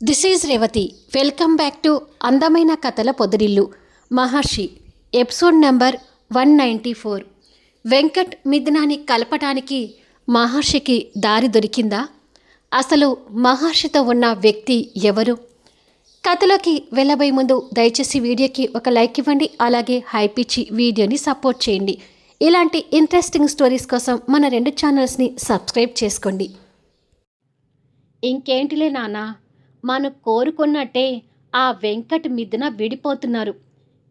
This is Revathi welcome back to అందమైన కథల పొదిరిల్లు Maharshi episode number one ninety four Venkat మిథునాన్ని కలపటానికి మహర్షికి దారి దొరికిందా? అసలు మహర్షితో ఉన్న వ్యక్తి ఎవరు? కథలోకి వెళ్ళబోయే ముందు దయచేసి వీడియోకి ఒక లైక్ ఇవ్వండి అలాగే హైప్ ఇచ్చి వీడియోని సపోర్ట్ చేయండి. ఇలాంటి ఇంట్రెస్టింగ్ స్టోరీస్ కోసం మన రెండు ఛానల్స్ని సబ్స్క్రైబ్ చేసుకోండి. ఇంకేంటిలే నాన్న? మనం కోరుకున్నట్టే ఆ వెంకట్ మిథున విడిపోతున్నారు.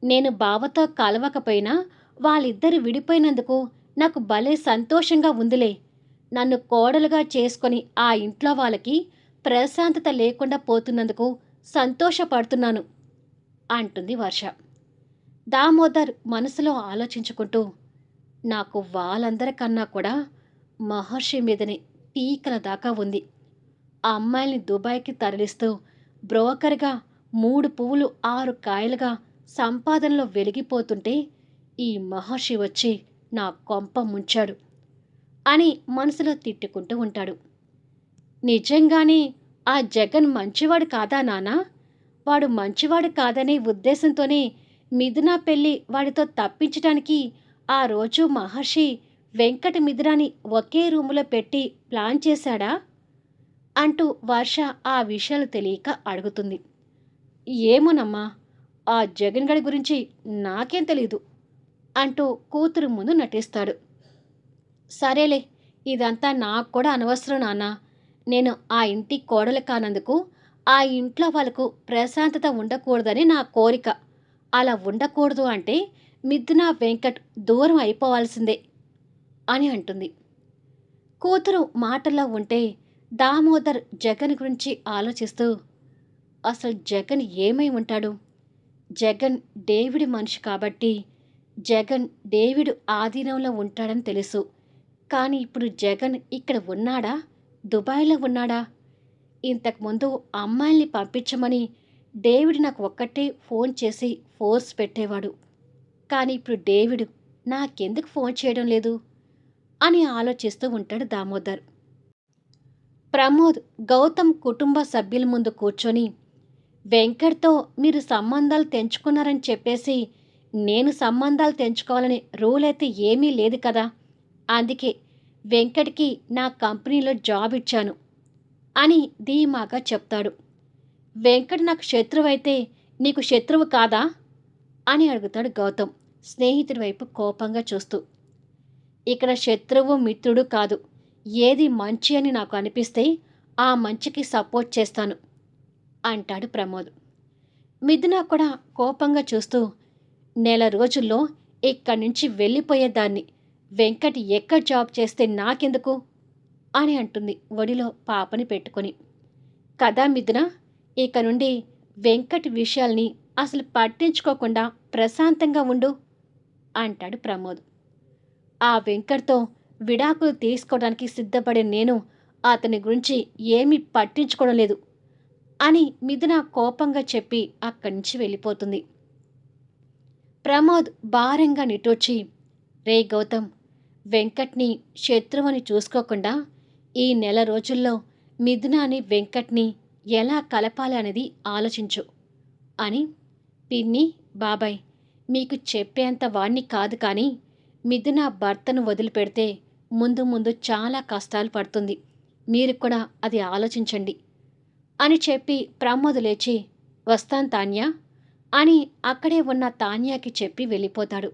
నేను బావతో కలవకపోయినా వాళ్ళిద్దరు విడిపోయినందుకు నాకు భలే సంతోషంగా ఉందిలే. నన్ను కోడలుగా చేసుకొని ఆ ఇంట్లో వాళ్ళకి ప్రశాంతత లేకుండా పోతున్నందుకు సంతోషపడుతున్నాను అంటుంది వర్ష. దామోదర్ మనసులో ఆలోచించుకుంటూ నాకు వాళ్ళందరికన్నా కూడా మహర్షి మీదనే పీకల దాకా ఉంది. ఆ అమ్మాయిని దుబాయ్కి తరలిస్తూ బ్రోకర్గా మూడు పువ్వులు ఆరు కాయలుగా సంపాదనలో వెలిగిపోతుంటే ఈ మహర్షి వచ్చి నా కొంప ముంచాడు అని మనసులో తిట్టుకుంటూ ఉంటాడు. నిజంగానే ఆ జగన్ మంచివాడు కాదా నానా? వాడు మంచివాడు కాదనే ఉద్దేశంతోనే మిథున పెళ్ళి వాడితో తప్పించడానికి ఆ రోజు మహర్షి వెంకట మిథునాని ఒకే రూములో పెట్టి ప్లాన్ చేశాడా? అంటూ వర్ష ఆ విషయాలు తెలియక అడుగుతుంది. ఏమోనమ్మా ఆ జగన్ గడి గురించి నాకేం తెలీదు అంటూ కూతురు ముందు నటిస్తాడు. సరేలే ఇదంతా నాకు కూడా అనవసరం నాన్న. నేను ఆ ఇంటి కోడలు కానందుకు ఆ ఇంట్లో వాళ్ళకు ప్రశాంతత ఉండకూడదని నా కోరిక. అలా ఉండకూడదు అంటే మిథున వెంకట్ దూరం అయిపోవాల్సిందే అని అంటుంది. కూతురు మాటల్లో ఉంటే దామోదర్ జగన్ గురించి ఆలోచిస్తూ అసలు జగన్ ఏమై ఉంటాడు? జగన్ డేవిడ్ మనిషి కాబట్టి జగన్ డేవిడ్ ఆధీనంలో ఉంటాడని తెలుసు. కానీ ఇప్పుడు జగన్ ఇక్కడ ఉన్నాడా? దుబాయ్లో ఉన్నాడా? ఇంతకుముందు అమ్మాయిల్ని పంపించమని డేవిడ్ నాకు ఒక్కటే ఫోన్ చేసి ఫోర్స్ పెట్టేవాడు. కానీ ఇప్పుడు డేవిడ్ నాకెందుకు ఫోన్ చేయడం లేదు? అని ఆలోచిస్తూ ఉంటాడు దామోదర్. ప్రమోద్ గౌతమ్ కుటుంబ సభ్యుల ముందు కూర్చొని వెంకట్తో మీరు సంబంధాలు తెంచుకున్నారని చెప్పేసి నేను సంబంధాలు తెంచుకోవాలని రూల్ అయితే ఏమీ లేదు కదా? అందుకే వెంకట్కి నా కంపెనీలో జాబ్ ఇచ్చాను అని ధీమాగా చెప్తాడు. వెంకట్ నాకు శత్రువు అయితే నీకు శత్రువు కాదా? అని అడుగుతాడు గౌతమ్ స్నేహితుడి వైపు కోపంగా చూస్తూ. ఇక్కడ శత్రువు మిత్రుడు కాదు. ఏది మంచి అని నాకు అనిపిస్తే ఆ మంచికి సపోర్ట్ చేస్తాను అంటాడు ప్రమోద్. మిథున కూడా కోపంగా చూస్తూ నెల రోజుల్లో ఇక్కడి నుంచి వెళ్ళిపోయేదాన్ని. వెంకట్ ఎక్కడ జాబ్ చేస్తే నాకెందుకు? అని అంటుంది ఒడిలో పాపని పెట్టుకొని. కదా మిథున ఇక నుండి వెంకట్ విషయాల్ని అసలు పట్టించుకోకుండా ప్రశాంతంగా ఉండు అంటాడు ప్రమోద్. ఆ వెంకట్తో విడాకులు తీసుకోవడానికి సిద్ధపడే నేను అతని గురించి ఏమీ పట్టించుకోవడం లేదు అని మిథున కోపంగా చెప్పి అక్కడి నుంచి వెళ్ళిపోతుంది. ప్రమోద్ భారంగా నిటోచి రే గౌతమ్ వెంకట్ని శత్రువుని చూసుకోకుండా ఈ నెల రోజుల్లో మిథునాని వెంకట్ని ఎలా కలపాలి అనేది ఆలోచించు అని పిన్ని బాబాయ్ మీకు చెప్పేంత వాణ్ణి కాదు కానీ మిథున భర్తను వదిలిపెడితే ముందు ముందు చాలా కష్టాలు పడుతుంది. మీరు కూడా అది ఆలోచించండి. అని చెప్పి ప్రమోద్ లేచి వస్తాను తాన్యా అని అక్కడే ఉన్న తాన్యాకి చెప్పి వెళ్ళిపోతాడు.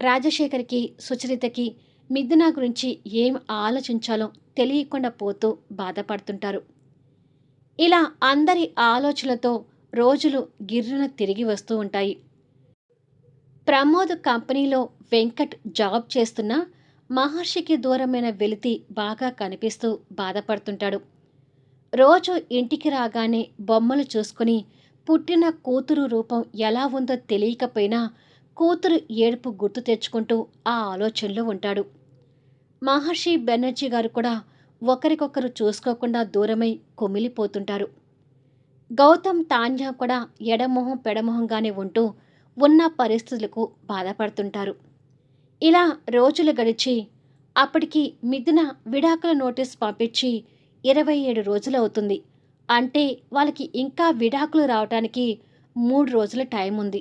రాజశేఖర్కి సుచరితకి మిథున గురించి ఏం ఆలోచించాలో తెలియకుండా పోతూ బాధపడుతుంటారు. ఇలా అందరి ఆలోచనలతో రోజులు గిర్రున తిరిగి వస్తూ ఉంటాయి. ప్రమోద్ కంపెనీలో వెంకట్ జాబ్ చేస్తున్న మహర్షికి దూరమైన వెలితి బాగా కనిపిస్తూ బాధపడుతుంటాడు. రోజు ఇంటికి రాగానే బొమ్మలు చూసుకుని పుట్టిన కూతురు రూపం ఎలా ఉందో తెలియకపోయినా కూతురు ఏడుపు గుర్తు తెచ్చుకుంటూ ఆ ఆలోచనలో ఉంటాడు. మహర్షి బెనర్జీ గారు కూడా ఒకరికొకరు చూసుకోకుండా దూరమై కుమిలిపోతుంటారు. గౌతమ్ తాన్యా కూడా ఎడమొహం పెడమొహంగానే ఉంటూ ఉన్న పరిస్థితులకు బాధపడుతుంటారు. ఇలా రోజులు గడిచి అప్పటికి మిథున విడాకుల నోటీస్ పంపించి ఇరవై ఏడు రోజులు అవుతుంది. అంటే వాళ్ళకి ఇంకా విడాకులు రావటానికి మూడు రోజుల టైం ఉంది.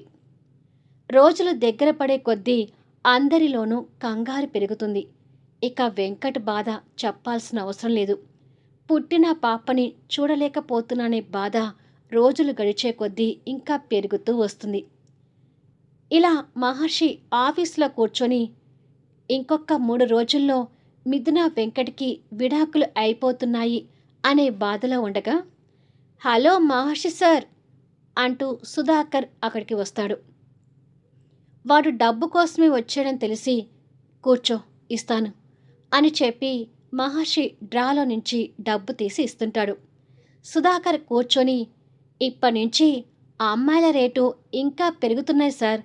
రోజులు దగ్గర పడే కొద్దీ అందరిలోనూ కంగారు పెరుగుతుంది. ఇక వెంకట్ బాధ చెప్పాల్సిన అవసరం లేదు. పుట్టిన పాపని చూడలేకపోతున్నానే బాధ రోజులు గడిచే కొద్దీ ఇంకా పెరుగుతూ వస్తుంది. ఇలా మహర్షి ఆఫీస్లో కూర్చొని ఇంకొక మూడు రోజుల్లో మిథున వెంకట్కి విడాకులు అయిపోతున్నాయి అనే బాధలో ఉండగా హలో మహర్షి సార్ అంటూ సుధాకర్ అక్కడికి వస్తాడు. వాడు డబ్బు కోసమే వచ్చాడని తెలిసి కూర్చో ఇస్తాను అని చెప్పి మహర్షి డ్రాలో నుంచి డబ్బు తీసి ఇస్తుంటాడు. సుధాకర్ కూర్చొని ఇప్పటి నుంచి ఆ అమ్మాయిల రేటు ఇంకా పెరుగుతున్నాయి సార్.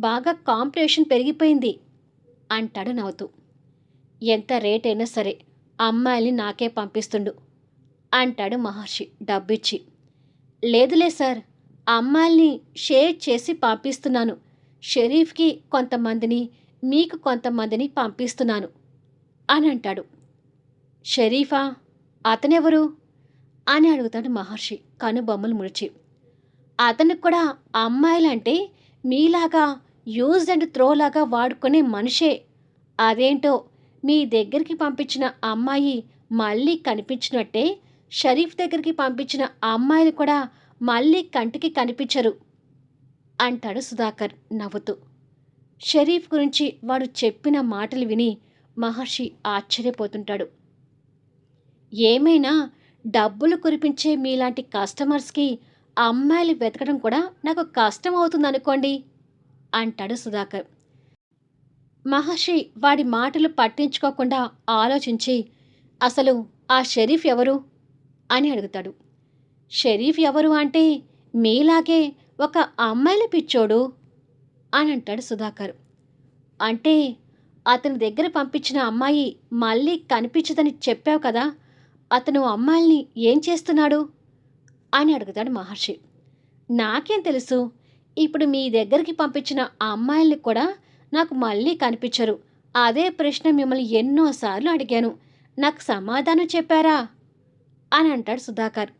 బాగా కాంపిటీషన్ పెరిగిపోయింది అంటాడు నవ్వుతూ. ఎంత రేట్ అయినా సరే అమ్మాయిల్ని నాకే పంపిస్తుండు అంటాడు మహర్షి డబ్బిచ్చి. లేదులే సార్ అమ్మాయిల్ని షేర్ చేసి పంపిస్తున్నాను. షరీఫ్కి కొంతమందిని మీకు కొంతమందిని పంపిస్తున్నాను అని అంటాడు. షరీఫా అతనెవరు? అని అడుగుతాడు మహర్షి కనుబొమ్మలు ముడిచి. అతనికి కూడా అమ్మాయిలంటే మీలాగా యూజ్ అండ్ త్రో లాగా వాడుకునే మనిషే. అదేంటో మీ దగ్గరికి పంపించిన అమ్మాయి మళ్ళీ కనిపించినట్టే షరీఫ్ దగ్గరికి పంపించిన అమ్మాయిలు కూడా మళ్ళీ కంటికి కనిపించరు అంటాడు సుధాకర్ నవ్వుతూ. షరీఫ్ గురించి వాడు చెప్పిన మాటలు విని మహర్షి ఆశ్చర్యపోతుంటాడు. ఏమైనా డబ్బులు కురిపించే మీలాంటి కస్టమర్స్కి అమ్మాయిలు వెతకడం కూడా నాకు కష్టం అవుతుంది అనుకోండి అంటాడు సుధాకర్. మహర్షి వాడి మాటలు పట్టించుకోకుండా ఆలోచించి అసలు ఆ షరీఫ్ ఎవరు? అని అడుగుతాడు. షరీఫ్ ఎవరు అంటే మీలాగే ఒక అమ్మాయిల పిచ్చోడు? అని అంటాడు సుధాకర్. అంటే అతని దగ్గర పంపించిన అమ్మాయి మళ్ళీ కనిపించదని చెప్పావు కదా అతను అమ్మాయిల్ని ఏం చేస్తున్నాడు? అని అడుగుతాడు మహర్షి. నాకేం తెలుసు? ఇప్పుడు మీ దగ్గరికి పంపించిన అమ్మాయిల్ని కూడా నాకు మళ్ళీ కనిపించరు. అదే ప్రశ్న మిమ్మల్ని ఎన్నోసార్లు అడిగాను. నాకు సమాధానం చెప్పారా? అని అంటాడు సుధాకర్.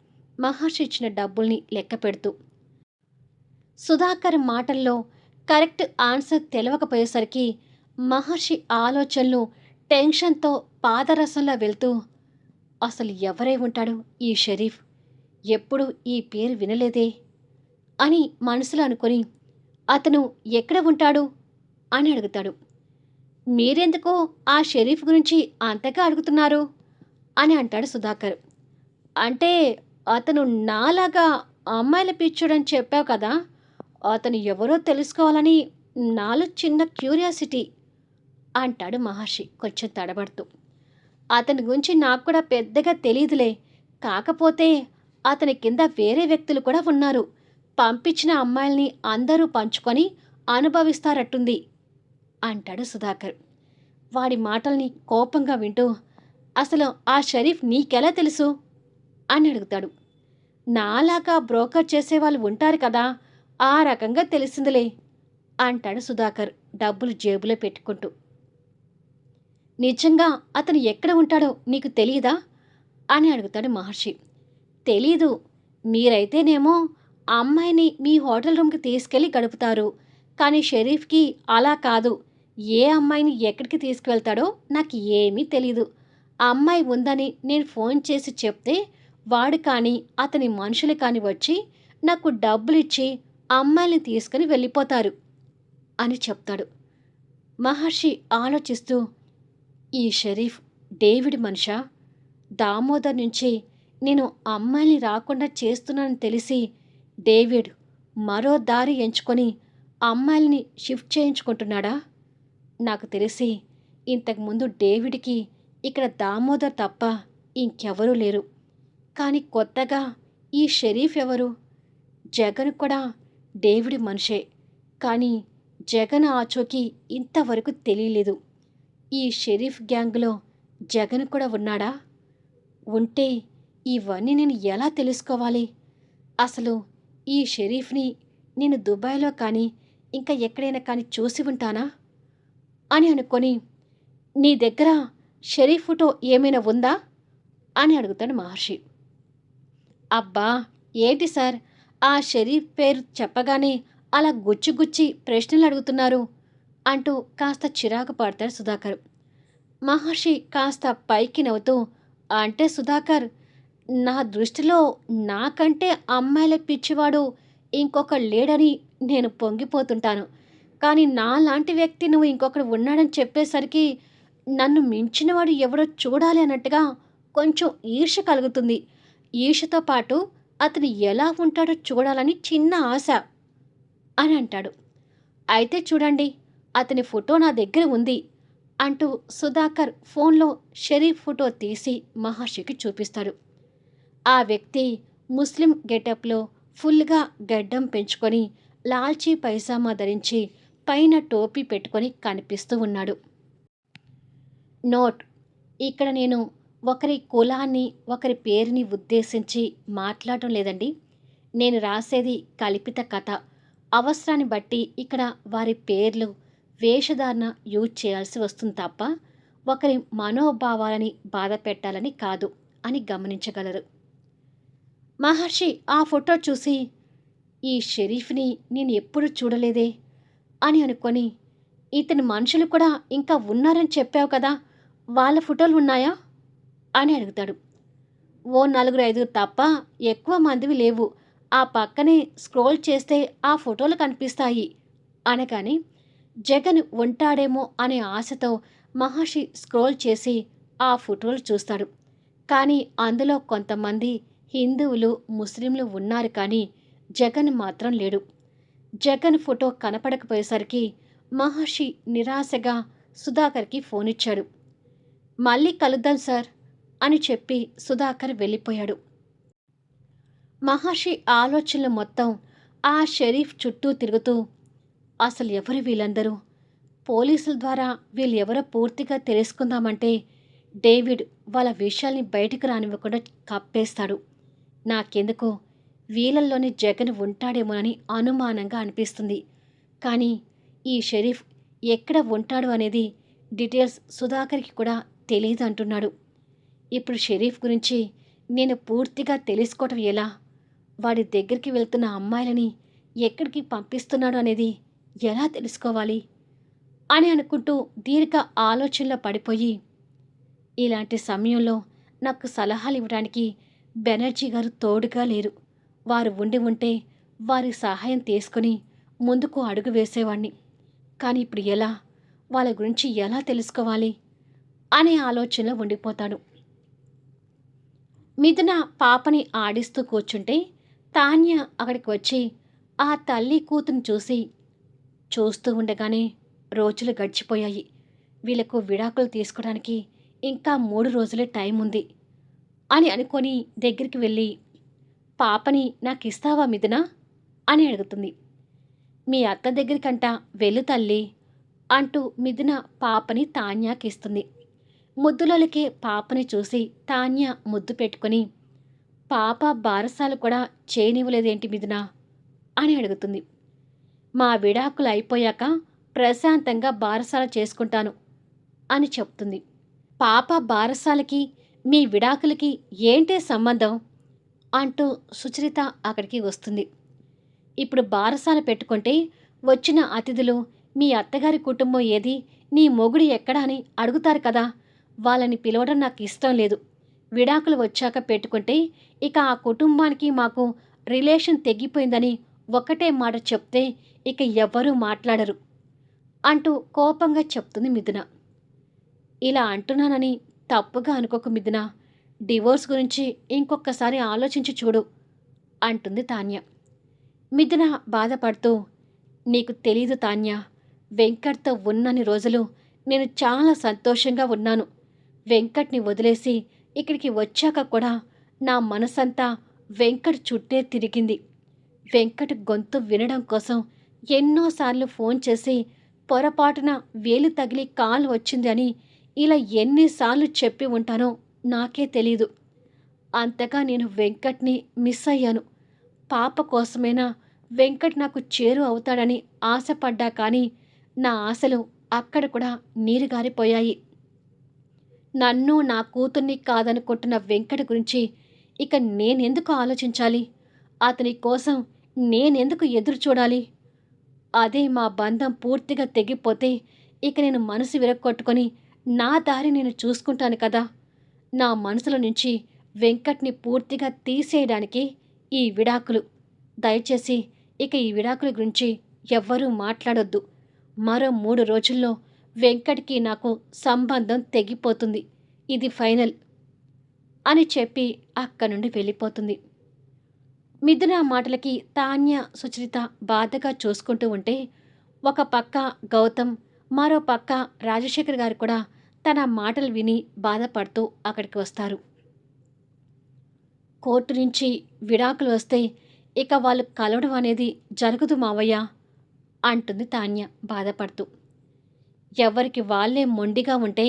మహర్షి ఇచ్చిన డబ్బుల్ని లెక్క పెడుతూ. సుధాకర్ మాటల్లో కరెక్ట్ ఆన్సర్ తెలియకపోయేసరికి మహర్షి ఆలోచనలు టెన్షన్తో పాదరసంలో వెళ్తూ అసలు ఎవరై ఉంటాడు ఈ షరీఫ్? ఎప్పుడు ఈ పేరు వినలేదే? అని మనసులో అనుకొని అతను ఎక్కడ ఉంటాడు? అని అడుగుతాడు. మీరెందుకో ఆ షరీఫ్ గురించి అంతగా అడుగుతున్నారు? అని అంటాడు సుధాకర్. అంటే అతను నాలాగా అమ్మాయిల పిచ్చుడని చెప్పావు కదా అతను ఎవరో తెలుసుకోవాలని నాలో చిన్న క్యూరియాసిటీ అంటాడు మహర్షి కొంచెం తడబడుతూ. అతని గురించి నాకు కూడా పెద్దగా తెలియదులే కాకపోతే అతని కింద వేరే వ్యక్తులు కూడా ఉన్నారు. పంపించిన అమ్మాయిల్ని అందరూ పంచుకొని అనుభవిస్తారట్టుంది అంటాడు సుధాకర్. వాడి మాటల్ని కోపంగా వింటూ అసలు ఆ షరీఫ్ నీకెలా తెలుసు? అని అడుగుతాడు. నాలాగా బ్రోకర్ చేసేవాళ్ళు ఉంటారు కదా ఆ రకంగా తెలిసిందిలే అంటాడు సుధాకర్ డబ్బులు జేబులో పెట్టుకుంటూ. నిజంగా అతను ఎక్కడ ఉంటాడో నీకు తెలియదా అని అడుగుతాడు మహర్షి. తెలీదు. మీరైతేనేమో ఆ అమ్మాయిని మీ హోటల్ రూమ్కి తీసుకెళ్ళి గడుపుతారు. కానీ షరీఫ్కి అలా కాదు. ఏ అమ్మాయిని ఎక్కడికి తీసుకువెళ్తాడో నాకు ఏమీ తెలీదు. ఆ అమ్మాయి ఉందని నేను ఫోన్ చేసి చెప్తే వాడు కానీ అతని మనుషులు కానీ వచ్చి నాకు డబ్బులు ఇచ్చి అమ్మాయిని తీసుకుని వెళ్ళిపోతారు అని చెప్తాడు. మహర్షి ఆలోచిస్తూ ఈ షరీఫ్ డేవిడ్ మనిషా? దామోదర్ నుంచి నేను అమ్మాయిని రాకుండా చేస్తున్నానని తెలిసి డేవిడ్ మరో దారి ఎంచుకొని అమ్మాయిల్ని షిఫ్ట్ చేయించుకుంటున్నాడా? నాకు తెలిసి ఇంతకుముందు డేవిడ్కి ఇక్కడ దామోదర్ తప్ప ఇంకెవరూ లేరు. కానీ కొత్తగా ఈ షరీఫ్ ఎవరు? జగన్ కూడా డేవిడ్ మనిషే. కానీ జగన్ ఆచూకీ ఇంతవరకు తెలియలేదు. ఈ షరీఫ్ గ్యాంగ్లో జగన్ కూడా ఉన్నాడా? ఉంటే ఇవన్నీ నేను ఎలా తెలుసుకోవాలి? అసలు ఈ షరీఫ్ని నేను దుబాయ్లో కానీ ఇంకా ఎక్కడైనా కానీ చూసి ఉంటానా? అని అనుకొని నీ దగ్గర షరీఫ్ ఫోటో ఏమైనా ఉందా? అని అడుగుతాడు మహర్షి. అబ్బా ఏంటి సార్? ఆ షరీఫ్ పేరు చెప్పగానే అలా గుచ్చి ప్రశ్నలు అడుగుతున్నారు అంటూ కాస్త చిరాకు పడతాడు సుధాకర్. మహర్షి కాస్త పైకి నవ్వుతూ అంటే సుధాకర్ నా దృష్టిలో నాకంటే అమ్మాయిల పిచ్చివాడు ఇంకొక లేడని నేను పొంగిపోతుంటాను. కానీ నా లాంటి వ్యక్తి నువ్వు ఇంకొకడు ఉన్నాడని చెప్పేసరికి నన్ను మించినవాడు ఎవడో చూడాలి అన్నట్టుగా కొంచెం ఈర్ష కలుగుతుంది. ఈర్షతో పాటు అతను ఎలా ఉంటాడో చూడాలని చిన్న ఆశ అని అంటాడు. అయితే చూడండి అతని ఫోటో నా దగ్గర ఉంది అంటూ సుధాకర్ ఫోన్లో షరీఫ్ ఫోటో తీసి మహర్షికి చూపిస్తాడు. ఆ వ్యక్తి ముస్లిం గెటప్లో ఫుల్గా గడ్డం పెంచుకొని లాల్చీ పైజామా ధరించి పైన టోపీ పెట్టుకొని కనిపిస్తూ ఉన్నాడు. నోట్ ఇక్కడ నేను ఒకరి కులాన్ని ఒకరి పేరుని ఉద్దేశించి మాట్లాడటం లేదండి. నేను రాసేది కల్పిత కథ. అవసరాన్ని బట్టి ఇక్కడ వారి పేర్లు వేషధారణ యూజ్ చేయాల్సి వస్తుంది తప్ప ఒకరి మనోభావాలని బాధ పెట్టాలని కాదు అని గమనించగలరు. మహర్షి ఆ ఫోటో చూసి ఈ షరీఫ్ని నేను ఎప్పుడు చూడలేదే అని అనుకొని ఇతని మనుషులు కూడా ఇంకా ఉన్నారని చెప్పావు కదా వాళ్ళ ఫోటోలు ఉన్నాయా? అని అడుగుతాడు. ఓ నలుగురు ఐదుగురు తప్ప ఎక్కువ మందివి లేవు. ఆ పక్కనే స్క్రోల్ చేస్తే ఆ ఫోటోలు కనిపిస్తాయి అనగానే జగన్ ఉంటాడేమో అనే ఆశతో మహర్షి స్క్రోల్ చేసి ఆ ఫోటోలు చూస్తాడు. కానీ అందులో కొంతమంది హిందువులు ముస్లింలు ఉన్నారు కానీ జగన్ మాత్రం లేడు. జగన్ ఫోటో కనపడకపోయేసరికి మహర్షి నిరాశగా సుధాకర్కి ఫోన్ ఇచ్చాడు మళ్ళీ కలుద్దాం సార్ అని చెప్పి సుధాకర్ వెళ్ళిపోయాడు. మహర్షి ఆలోచనలు మొత్తం ఆ షరీఫ్ చుట్టూ తిరుగుతూ అసలు ఎవరు వీళ్ళందరూ? పోలీసుల ద్వారా వీళ్ళెవరో పూర్తిగా తెలుసుకుందామంటే డేవిడ్ వాళ్ళ విషయాల్ని బయటకు రానివ్వకుండా కప్పేస్తాడు. నాకెందుకో వీళ్ళల్లోని జగన్ ఉంటాడేమోనని అనుమానంగా అనిపిస్తుంది. కానీ ఈ షరీఫ్ ఎక్కడ ఉంటాడు అనేది డీటెయిల్స్ సుధాకర్కి కూడా తెలియదు అంటున్నాడు. ఇప్పుడు షరీఫ్ గురించి నేను పూర్తిగా తెలుసుకోవటం ఎలా? వాడి దగ్గరికి వెళ్తున్న అమ్మాయిలని ఎక్కడికి పంపిస్తున్నాడు అనేది ఎలా తెలుసుకోవాలి? అని అనుకుంటూ దీర్ఘ ఆలోచనలో పడిపోయి ఇలాంటి సమయంలో నాకు సలహాలు ఇవ్వడానికి బెనర్జీ గారు తోడుగా లేరు. వారు ఉండి ఉంటే వారి సహాయం తీసుకుని ముందుకు అడుగు వేసేవాణ్ణి. కానీ ఇప్పుడు ఎలా వాళ్ళ గురించి ఎలా తెలుసుకోవాలి? అనే ఆలోచనలో ఉండిపోతాడు. మిథున పాపని ఆడిస్తూ కూర్చుంటే తాన్య అక్కడికి వచ్చి ఆ తల్లి కూతురు చూసి చూస్తూ ఉండగానే రోజులు గడిచిపోయాయి. వీళ్ళకు విడాకులు తీసుకోవడానికి ఇంకా మూడు రోజులే టైం ఉంది అని అనుకొని దగ్గరికి వెళ్ళి పాపని నాకు ఇస్తావా మిథున? అని అడుగుతుంది. మీ అత్త దగ్గరికంట వెళ్ళు తల్లి అంటూ మిథున పాపని తాన్యాకిస్తుంది. ముద్దులకే పాపని చూసి తాన్య ముద్దు పెట్టుకొని పాప బారసాలు కూడా చేయనివ్వలేదేంటి మిథున? అని అడుగుతుంది. మా విడాకులు అయిపోయాక ప్రశాంతంగా బారసాల చేసుకుంటాను అని చెప్తుంది. పాప బారసాలకి మీ విడాకులకి ఏంటే సంబంధం? అంటూ సుచరిత అక్కడికి వస్తుంది. ఇప్పుడు బారసాల పెట్టుకుంటే వచ్చిన అతిథులు మీ అత్తగారి కుటుంబం ఏది? నీ మొగుడు ఎక్కడా అని అడుగుతారు కదా? వాళ్ళని పిలవడం నాకు ఇష్టం లేదు. విడాకులు వచ్చాక పెట్టుకుంటే ఇక ఆ కుటుంబానికి మాకు రిలేషన్ తెగిపోయిందని ఒకటే మాట చెప్తే ఇక ఎవ్వరూ మాట్లాడరు. అంటూ కోపంగా చెప్తుంది మిథున. ఇలా అంటున్నానని తప్పుగా అనుకోకు మిథున. డివోర్స్ గురించి ఇంకొకసారి ఆలోచించి చూడు అంటుంది తాన్య. మిథున బాధపడుతూ నీకు తెలీదు తాన్య వెంకట్తో ఉన్నన్ని రోజులు నేను చాలా సంతోషంగా ఉన్నాను. వెంకట్ని వదిలేసి ఇక్కడికి వచ్చాక కూడా నా మనసంతా వెంకట్ చుట్టే తిరిగింది. వెంకట్ గొంతు వినడం కోసం ఎన్నోసార్లు ఫోన్ చేసి పొరపాటున వేలు తగిలి కాలు వచ్చింది అని ఇలా ఎన్నిసార్లు చెప్పి ఉంటానో నాకే తెలీదు. అంతగా నేను వెంకట్ని మిస్ అయ్యాను. పాప కోసమైనా వెంకట్ నాకు చేరు అవుతాడని ఆశపడ్డా కానీ నా ఆశలు అక్కడ కూడా నీరు గారిపోయాయి నన్ను నా కూతుర్ని కాదనుకుంటున్న వెంకట గురించి ఇక నేనెందుకు ఆలోచించాలి? అతని కోసం నేనెందుకు ఎదురు చూడాలి? అదే మా బంధం పూర్తిగా తెగిపోతే ఇక నేను మనసు విరగొట్టుకొని నా దారి నేను చూసుకుంటాను కదా. నా మనసులో నుంచి వెంకట్ని పూర్తిగా తీసేయడానికి ఈ విడాకులు. దయచేసి ఇక ఈ విడాకుల గురించి ఎవ్వరూ మాట్లాడొద్దు. మరో మూడు రోజుల్లో వెంకట్కి నాకు సంబంధం తెగిపోతుంది. ఇది ఫైనల్ అని చెప్పి అక్కడి నుండి వెళ్ళిపోతుంది. మిథున మాటలకి తాన్య సుచరిత బాధగా చూసుకుంటూ ఉంటే ఒక పక్క గౌతమ్ మరో పక్క రాజశేఖర్ గారు కూడా తన మాటలు విని బాధపడుతూ అక్కడికి వస్తారు. కోర్టు నుంచి విడాకులు వస్తే ఇక వాళ్ళు కలవడం అనేది జరగదు మావయ్య అంటుంది తాన్య బాధపడుతూ. ఎవరికి వాళ్ళే మొండిగా ఉంటే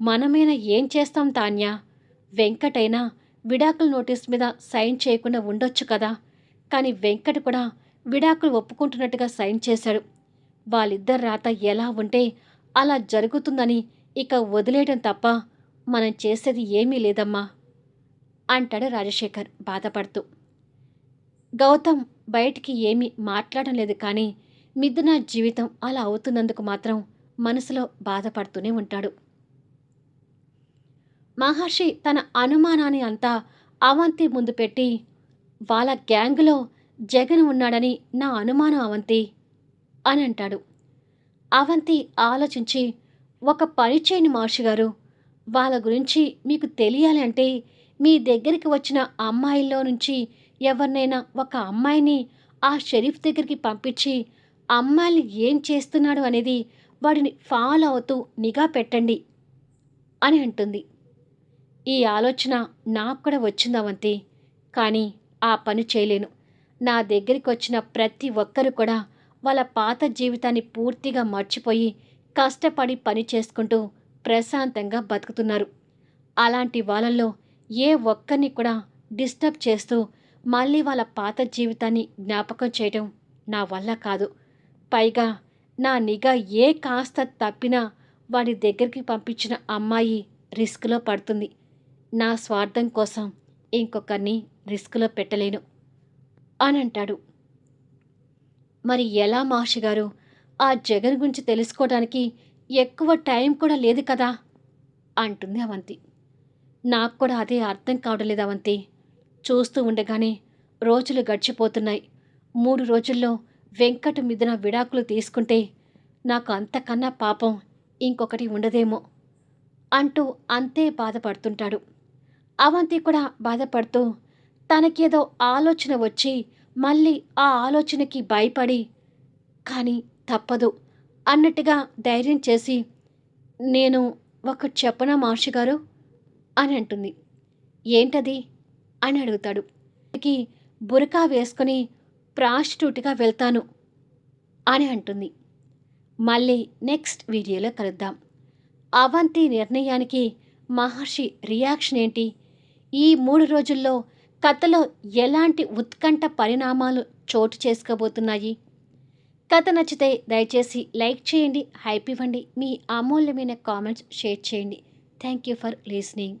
మనమైనా ఏం చేస్తాం తాన్య? వెంకటైనా విడాకుల నోటీస్ మీద సైన్ చేయకుండా ఉండొచ్చు కదా? కానీ వెంకట కూడా విడాకులు ఒప్పుకుంటున్నట్టుగా సైన్ చేశాడు. వాళ్ళిద్దరి రాత ఎలా ఉంటే అలా జరుగుతుందని ఇక వదిలేయడం తప్ప మనం చేసేది ఏమీ లేదమ్మా అంటాడు రాజశేఖర్ బాధపడుతూ. గౌతమ్ బయటికి ఏమీ మాట్లాడడం లేదు కానీ మిథున జీవితం అలా అవుతున్నందుకు మాత్రం మనసులో బాధపడుతూనే ఉంటాడు. మహర్షి తన అనుమానాన్ని అంతా అవంతి ముందు పెట్టి వాళ్ళ గ్యాంగులో జగన్ ఉన్నాడని నా అనుమానం అవంతి అని అంటాడు. అవంతి ఆలోచించి ఒక పని చేయని మహర్షి గారు వాళ్ళ గురించి మీకు తెలియాలి అంటే మీ దగ్గరికి వచ్చిన అమ్మాయిల్లో నుంచి ఎవరినైనా ఒక అమ్మాయిని ఆ షరీఫ్ దగ్గరికి పంపించి అమ్మాయిని ఏం చేస్తున్నాడు అనేది వాడిని ఫాలో అవుతూ నిఘా పెట్టండి అని అంటుంది. ఈ ఆలోచన నాకు కూడా వచ్చింది అవంతి కానీ ఆ పని చేయలేను. నా దగ్గరికి వచ్చిన ప్రతి ఒక్కరు కూడా వాళ్ళ పాత జీవితాన్ని పూర్తిగా మర్చిపోయి కష్టపడి పని చేసుకుంటూ ప్రశాంతంగా బతుకుతున్నారు. అలాంటి వాళ్ళల్లో ఏ ఒక్కరిని కూడా డిస్టర్బ్ చేస్తూ మళ్ళీ వాళ్ళ పాత జీవితాన్ని జ్ఞాపకం చేయడం నా వల్ల కాదు. పైగా నా నిఘా ఏ కాస్త తప్పినా వాడి దగ్గరికి పంపించిన అమ్మాయి రిస్క్లో పడుతుంది. నా స్వార్థం కోసం ఇంకొకరిని రిస్క్లో పెట్టలేను. అని అంటాడు మరి ఎలా మహర్షి గారు ఆ జగన్ గురించి తెలుసుకోవడానికి ఎక్కువ టైం కూడా లేదు కదా? అంటుంది అవంతి. నాకు కూడా అదే అర్థం కావడం లేదు అవంతి. చూస్తూ ఉండగానే రోజులు గడిచిపోతున్నాయి. మూడు రోజుల్లో వెంకట మిథున విడాకులు తీసుకుంటే నాకు అంతకన్నా పాపం ఇంకొకటి ఉండదేమో అంటూ అంతే బాధపడుతుంటాడు. అవంతి కూడా బాధపడుతూ తనకేదో ఆలోచన వచ్చి మళ్ళీ ఆ ఆలోచనకి భయపడి కానీ తప్పదు అన్నట్టుగా ధైర్యం చేసి నేను ఒక చెప్పనా మహర్షి గారు? అని అంటుంది. ఏంటది? అని అడుగుతాడు. కి బురకా వేసుకుని ప్రాస్టిట్యూట్గా వెళ్తాను అని అంటుంది. మళ్ళీ నెక్స్ట్ వీడియోలో కలుద్దాం. అవంతి నిర్ణయానికి మహర్షి రియాక్షన్ ఏంటి? ఈ మూడు రోజుల్లో కథలో ఎలాంటి ఉత్కంఠ పరిణామాలు చోటు చేసుకోబోతున్నాయి? కథ నచ్చితే దయచేసి లైక్ చేయండి హైప్ ఇవ్వండి మీ అమూల్యమైన కామెంట్స్ షేర్ చేయండి. Thank you for listening.